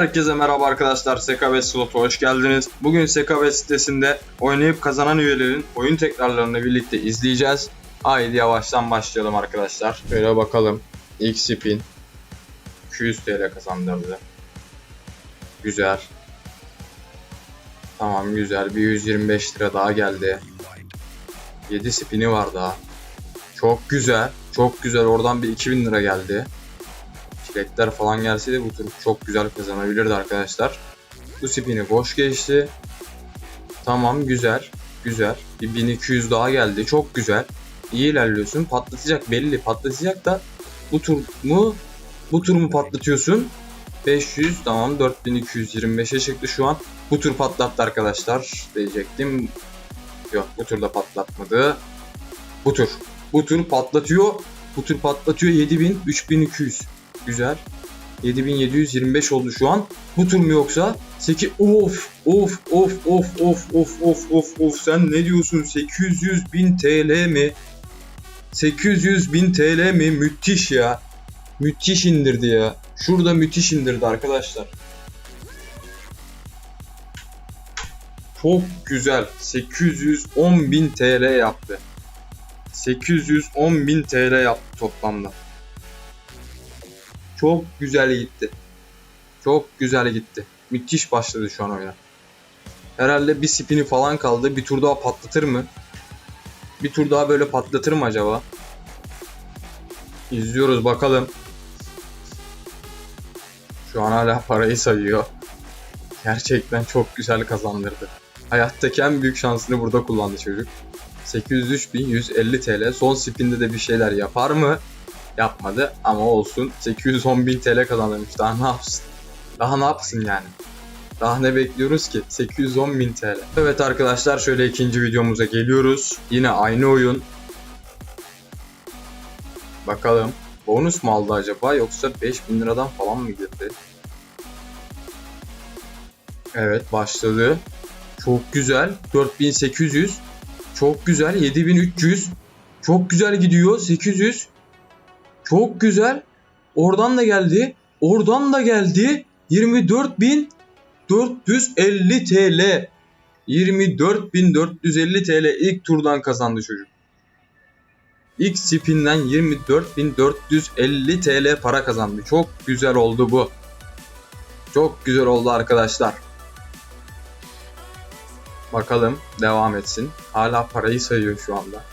Herkese merhaba arkadaşlar. Sekabet Slot'a hoş geldiniz. Bugün Sekabet sitesinde oynayıp kazanan üyelerin oyun tekrarlarını birlikte izleyeceğiz. Haydi yavaştan başlayalım arkadaşlar. Şöyle bakalım. İlk spin 200 TL kazandırdı. Güzel. Tamam güzel. Bir 125 lira daha geldi. 7 spini var daha. Çok güzel. Çok güzel. Oradan bir 2000 lira geldi. Çilekler falan gelseydi bu tur çok güzel kazanabilirdi arkadaşlar. Bu spini boş geçti. Tamam güzel. Güzel. Bir 1200 daha geldi. Çok güzel. İyi ilerliyorsun. Patlatacak belli. Patlatacak da bu tur mu? Bu tur mu patlatıyorsun? 500 tamam 4225'e çıktı şu an. Bu tur patlattı arkadaşlar diyecektim. Yok bu turda patlatmadı. Bu tur. Bu tur patlatıyor. Bu tur patlatıyor 7000 3200. Güzel. 7725 oldu şu an. Bu tur mu yoksa? 8 of of of of of of of of of sen ne diyorsun 800 bin TL mi? 800 bin TL mi? Müthiş ya. Müthiş indirdi ya. Şurada müthiş indirdi arkadaşlar. Çok güzel. 810 bin TL yaptı. 810 bin TL yaptı toplamda. Çok güzel gitti. Çok güzel gitti. Müthiş başladı şu an oyuna. Herhalde bir spini falan kaldı. Bir tur daha patlatır mı? Bir tur daha böyle patlatır mı acaba? İzliyoruz bakalım. Şu an hala parayı sayıyor. Gerçekten çok güzel kazandırdı. Hayattaki en büyük şansını burada kullandı çocuk. 803.150 TL. Son spinde de bir şeyler yapar mı? Yapmadı ama olsun. 810.000 TL kazandırmış. Daha ne yapsın? Daha ne yapsın yani? Daha ne bekliyoruz ki? 810.000 TL. Evet arkadaşlar şöyle ikinci videomuza geliyoruz. Yine aynı oyun. Bakalım. Bonus mu aldı acaba yoksa 5000 liradan falan mı girdi? Evet başladı. Çok güzel. 4800. Çok güzel. 7300. Çok güzel gidiyor. 800. Çok güzel. Oradan da geldi. Oradan da geldi. 24.450 TL. 24.450 TL ilk turdan kazandı çocuk. İlk spinden 24.450 TL para kazandı. Çok güzel oldu bu. Çok güzel oldu arkadaşlar. Bakalım devam etsin. Hala parayı sayıyor şu anda.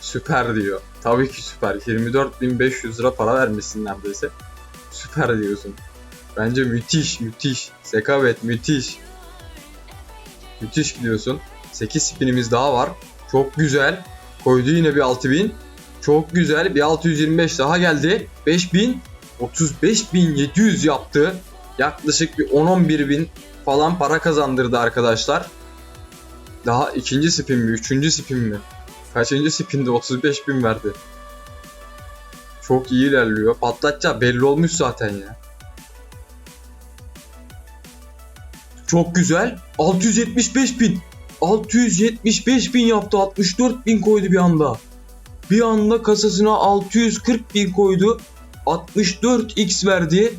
Süper diyor. Tabii ki süper. 24.500 lira para vermişsin neredeyse. Süper diyorsun. Bence müthiş müthiş. Sekavet müthiş. Müthiş gidiyorsun. 8 spinimiz daha var. Çok güzel. Koydu yine bir 6000. Çok güzel. Bir 625 daha geldi. 5000. 35700 yaptı. Yaklaşık bir 10-11 bin falan para kazandırdı arkadaşlar. Daha ikinci spin mi? Üçüncü spin mi? Kaçıncı spinde 35 bin verdi. Çok iyi ilerliyor. Patlatacağı belli olmuş zaten ya. Çok güzel. 675 bin. 675 bin yaptı. 64 bin koydu bir anda. Bir anda kasasına 640 bin koydu. 64x verdi.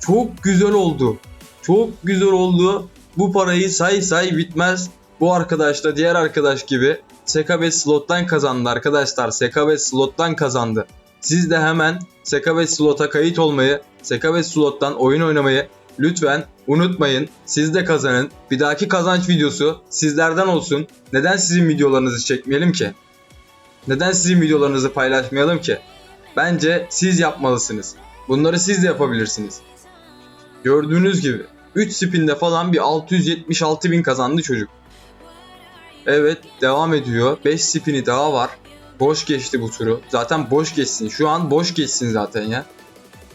Çok güzel oldu. Çok güzel oldu. Bu parayı say say bitmez. Bu arkadaş da diğer arkadaş gibi Sekabet Slot'tan kazandı arkadaşlar. Sekabet Slot'tan kazandı. Siz de hemen Sekabet Slot'a kayıt olmayı, Sekabet Slot'tan oyun oynamayı lütfen unutmayın. Siz de kazanın. Bir dahaki kazanç videosu sizlerden olsun. Neden sizin videolarınızı çekmeyelim ki? Neden sizin videolarınızı paylaşmayalım ki? Bence siz yapmalısınız. Bunları siz de yapabilirsiniz. Gördüğünüz gibi 3 spinde falan bir 676 bin kazandı çocuk. Evet devam ediyor. 5 spini daha var. Boş geçti bu turu. Zaten boş geçsin. Şu an boş geçsin zaten ya.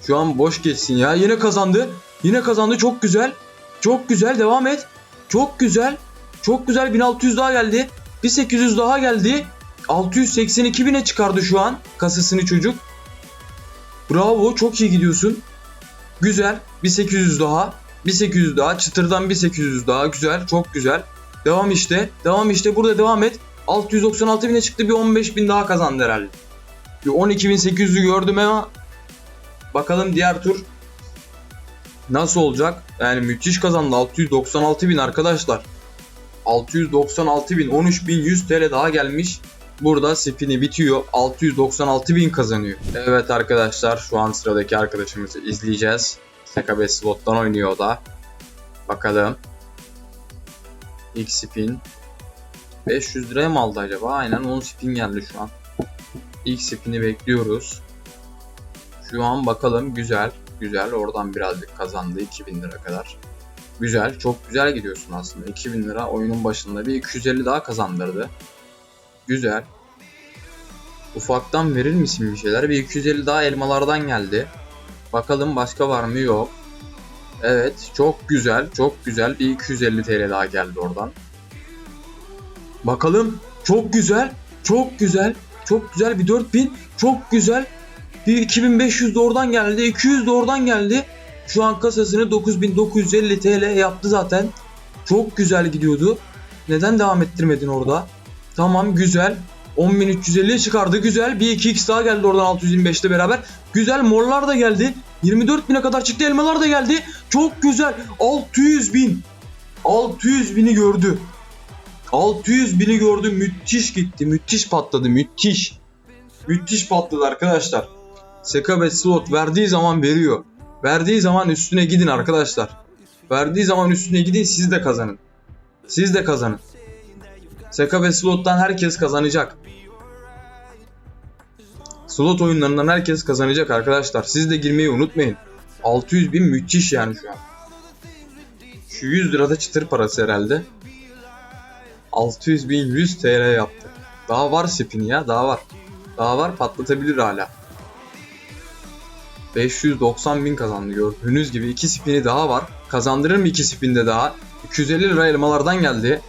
Şu an boş geçsin ya. Yine kazandı. Yine kazandı. Çok güzel. Çok güzel. Devam et. Çok güzel. Çok güzel. 1600 daha geldi. 1800 daha geldi. 682 bine çıkardı şu an kasasını çocuk. Bravo. Çok iyi gidiyorsun. Güzel. 1800 daha. 1800 daha. Çıtırdan 1800 daha. Güzel. Çok güzel. Devam işte. Devam işte. Burada devam et. 696 bine çıktı. Bir 15 bin daha kazandı herhalde. Bir 12.800'ü gördüm ama bakalım diğer tur Nasıl olacak? Yani müthiş kazandı. 696 bin arkadaşlar. 696 bin 13 bin 100 TL daha gelmiş. Burada spini bitiyor. 696 bin kazanıyor. Evet arkadaşlar şu an sıradaki arkadaşımızı izleyeceğiz. SKB slottan oynuyor o da. Bakalım. İlk spin. 500 liraya mı aldı acaba? Aynen 10 spin geldi şu an. İlk spini bekliyoruz. Şu an bakalım güzel. Güzel. Oradan birazcık kazandı 2000 lira kadar. Güzel. Çok güzel gidiyorsun aslında. 2000 lira oyunun başında bir 250 daha kazandırdı. Güzel. Ufaktan verir misin bir şeyler? Bir 250 daha elmalardan geldi. Bakalım başka var mı? Yok. Evet. Çok güzel. Çok güzel. Bir 250 TL daha geldi oradan. Bakalım. Çok güzel. Çok güzel. Çok güzel bir 4000. Çok güzel. Bir 2500 de oradan geldi. 200 de oradan geldi. Şu an kasasını 9950 TL yaptı zaten. Çok güzel gidiyordu. Neden devam ettirmedin orada? Tamam güzel. 10.350'ye çıkardı. Güzel. Bir 2x daha geldi oradan 625'te beraber. Güzel morlar da geldi. 24.000'e kadar çıktı. Elmalar da geldi. Çok güzel. 600 bin. 600 bini gördü. 600 bini gördü. Müthiş gitti. Müthiş patladı. Müthiş. Müthiş patladı arkadaşlar. Sekabe slot verdiği zaman veriyor. Verdiği zaman üstüne gidin arkadaşlar. Verdiği zaman üstüne gidin siz de kazanın. Siz de kazanın. Sekabe slottan herkes kazanacak. Slot oyunlarından herkes kazanacak arkadaşlar. Siz de girmeyi unutmayın. 600 bin müthiş yani şu an. Şu 100 lirada çıtır parası herhalde. 600 bin 100 TL yaptı. Daha var spin ya daha var. Daha var patlatabilir hala. 590 bin kazandı gördüğünüz gibi 2 spini daha var. Kazandırır mı 2 spinde daha? 250 lira elmalardan geldi.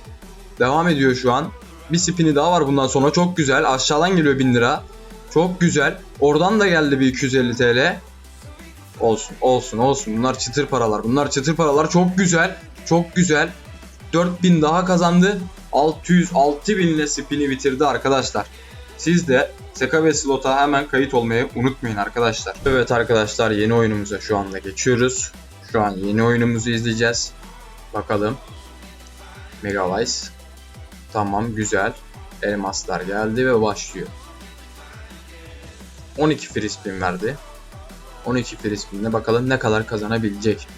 Devam ediyor şu an. Bir spini daha var bundan sonra çok güzel. Aşağıdan geliyor 1000 lira. Çok güzel. Oradan da geldi bir 250 TL. Olsun olsun olsun. Bunlar çıtır paralar. Bunlar çıtır paralar. Çok güzel. Çok güzel. 4000 daha kazandı. 606 bin ile spini bitirdi arkadaşlar. Siz de Seka Slot'a hemen kayıt olmayı unutmayın arkadaşlar. Evet arkadaşlar yeni oyunumuza şu anda geçiyoruz. Şu an yeni oyunumuzu izleyeceğiz. Bakalım. Megavice. Tamam güzel. Elmaslar geldi ve başlıyor. 12 free spin verdi. 12 free spin'de bakalım ne kadar kazanabilecek.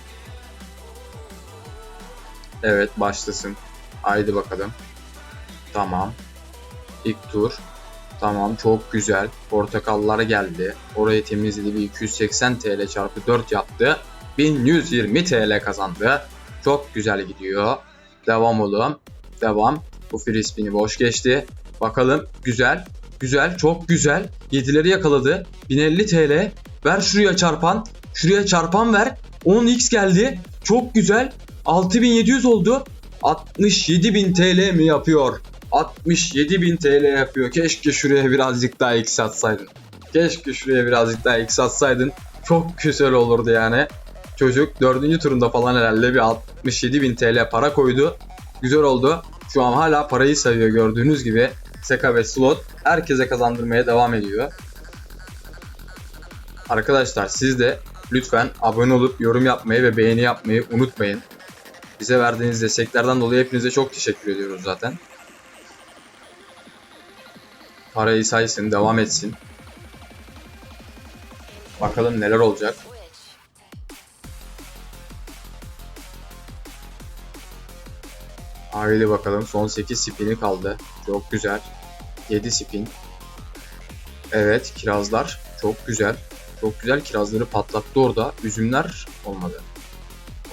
Evet başlasın. Haydi bakalım. Tamam. İlk tur. Tamam çok güzel. Portakallar geldi. Orayı temizledi. Bir 280 TL çarpı 4 yaptı. 1120 TL kazandı. Çok güzel gidiyor. Devam oğlum. Devam. Bu free spin'i boş geçti. Bakalım. Güzel. Güzel. Çok güzel. 7'leri yakaladı. 1050 TL. Ver şuraya çarpan. Şuraya çarpan ver. 10x geldi. Çok güzel. 6700 oldu. 67.000 TL mi yapıyor? 67.000 TL yapıyor. Keşke şuraya birazcık daha x atsaydın. Keşke şuraya birazcık daha x atsaydın. Çok güzel olurdu yani. Çocuk 4. turunda falan herhalde bir 67.000 TL para koydu. Güzel oldu. Şu an hala parayı sayıyor gördüğünüz gibi. Seka ve Slot herkese kazandırmaya devam ediyor. Arkadaşlar siz de lütfen abone olup yorum yapmayı ve beğeni yapmayı unutmayın. Bize verdiğiniz desteklerden dolayı hepinize çok teşekkür ediyoruz zaten. Parayı saysın, devam etsin. Bakalım neler olacak. Haydi bakalım son 8 spini kaldı. Çok güzel. 7 spin. Evet kirazlar çok güzel. Çok güzel kirazları patlattı orada. Üzümler olmadı.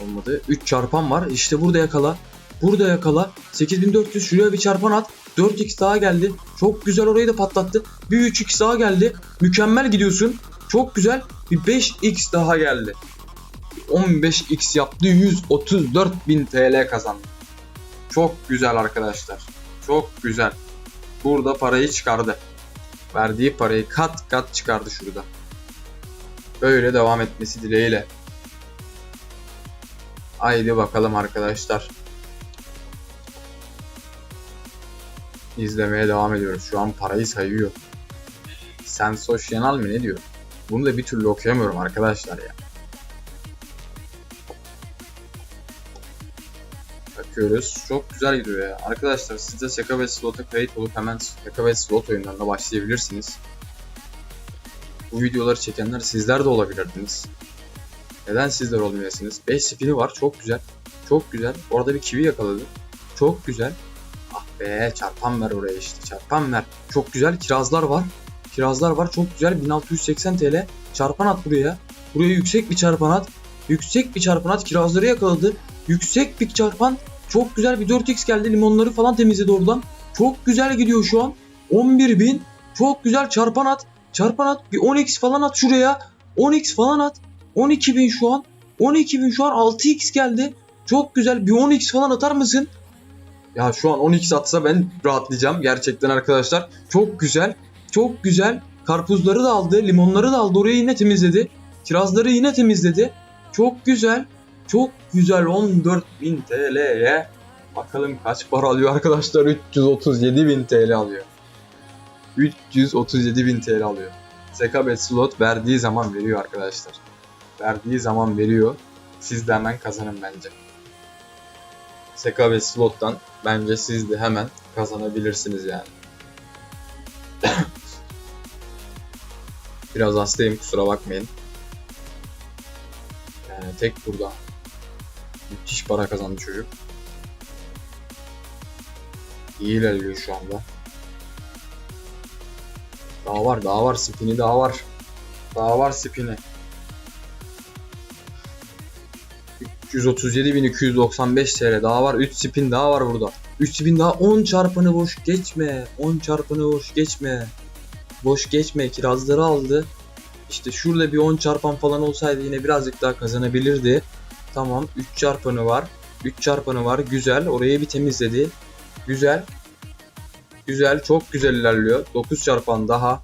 Olmadı. 3 çarpan var. İşte burada yakala. Burada yakala. 8400 şuraya bir çarpan at. 4x daha geldi. Çok güzel orayı da patlattı. Bir 3x daha geldi. Mükemmel gidiyorsun. Çok güzel. Bir 5x daha geldi. 15x yaptı. 134.000 TL kazandı. Çok güzel arkadaşlar. Çok güzel. Burada parayı çıkardı. Verdiği parayı kat kat çıkardı şurada. Böyle devam etmesi dileğiyle. Haydi bakalım arkadaşlar. İzlemeye devam ediyoruz. Şu an parayı sayıyor. Sensasyonel mi ne diyor? Bunu da bir türlü okuyamıyorum arkadaşlar ya. Yapıyoruz. Çok güzel gidiyor ya. Arkadaşlar siz de Seka ve Slot'a kayıt olup hemen Seka ve Slot oyunlarına başlayabilirsiniz. Bu videoları çekenler sizler de olabilirdiniz. Neden sizler olmayasınız? 5 spini var. Çok güzel. Çok güzel. Orada bir kivi yakaladı. Çok güzel. Ah be çarpan ver oraya işte. Çarpan ver. Çok güzel. Kirazlar var. Kirazlar var. Çok güzel. 1680 TL. Çarpan at buraya. Buraya yüksek bir çarpan at. Yüksek bir çarpan at. Kirazları yakaladı. Yüksek bir çarpan. Çok güzel bir 4x geldi. Limonları falan temizledi oradan. Çok güzel gidiyor şu an. 11.000. Çok güzel çarpan at. Çarpan at. Bir 10x falan at şuraya. 10x falan at. 12.000 şu an. 12.000 şu an 6x geldi. Çok güzel. Bir 10x falan atar mısın? Ya şu an 10x atsa ben rahatlayacağım gerçekten arkadaşlar. Çok güzel. Çok güzel. Karpuzları da aldı. Limonları da aldı. Orayı yine temizledi. Kirazları yine temizledi. Çok güzel. Çok güzel 14.000 TL'ye. Bakalım kaç para alıyor arkadaşlar. 337.000 TL alıyor. 337.000 TL alıyor. Sekabet slot verdiği zaman veriyor arkadaşlar. Verdiği zaman veriyor. Siz de hemen kazanın bence. Sekabet slot'tan bence siz de hemen kazanabilirsiniz yani. Biraz hastayım kusura bakmayın. Yani tek burada. Müthiş para kazandı çocuk. İyi ilerliyor şu anda. Daha var daha var spini daha var. Daha var spini. 337.295 TL daha var. 3 spin daha var burada. 3 spin daha 10 çarpanı boş geçme. 10 çarpanı boş geçme. Boş geçme. Kirazları aldı. İşte şurada bir 10 çarpan falan olsaydı yine birazcık daha kazanabilirdi. Tamam 3 çarpanı var. 3 çarpanı var. Güzel. Orayı bir temizledi. Güzel. Güzel. Çok güzel ilerliyor. 9 çarpan daha.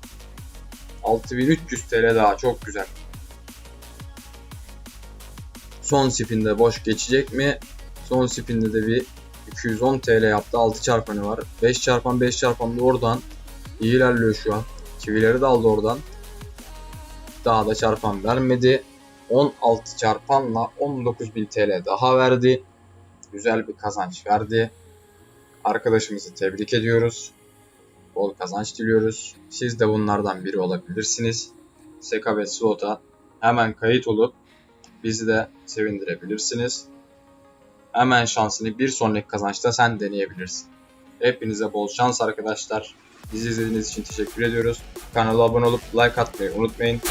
6300 TL daha. Çok güzel. Son spinde boş geçecek mi? Son spinde de bir 210 TL yaptı. 6 çarpanı var. 5 çarpan 5 çarpan da oradan. İyi ilerliyor şu an. Çivileri de aldı oradan. Daha da çarpan vermedi. 16 çarpanla 19.000 TL daha verdi. Güzel bir kazanç verdi. Arkadaşımızı tebrik ediyoruz. Bol kazanç diliyoruz. Siz de bunlardan biri olabilirsiniz. Sekabet Slot'a hemen kayıt olup bizi de sevindirebilirsiniz. Hemen şansını bir sonraki kazançta sen deneyebilirsin. Hepinize bol şans arkadaşlar. Bizi izlediğiniz için teşekkür ediyoruz. Kanala abone olup like atmayı unutmayın.